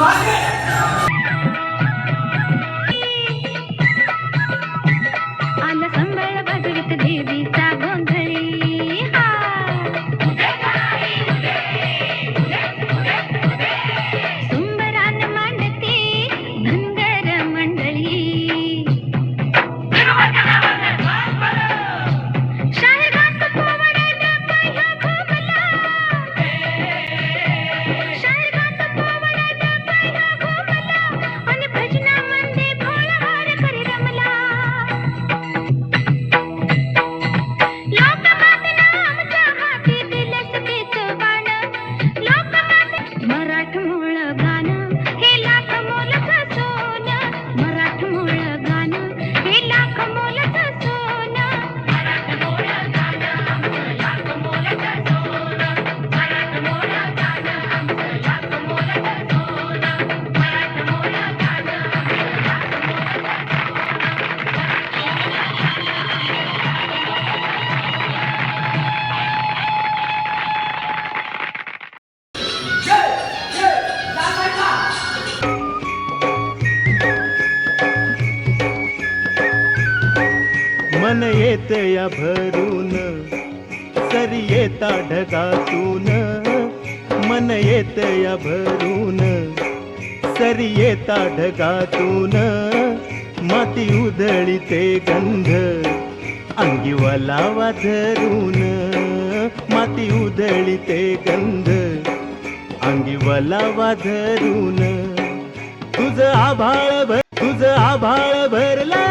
Fuck it! मन येते या भरून. सरी येता ढगातून. मन येते या भरून. सरी येता ढगातून. माती उधळी ते गंध. अंगी वलावा धरून माती उधळी ते गंध. अंगी वलावा धरून तुझ आभाळ भर तुझ आभाळ भरला.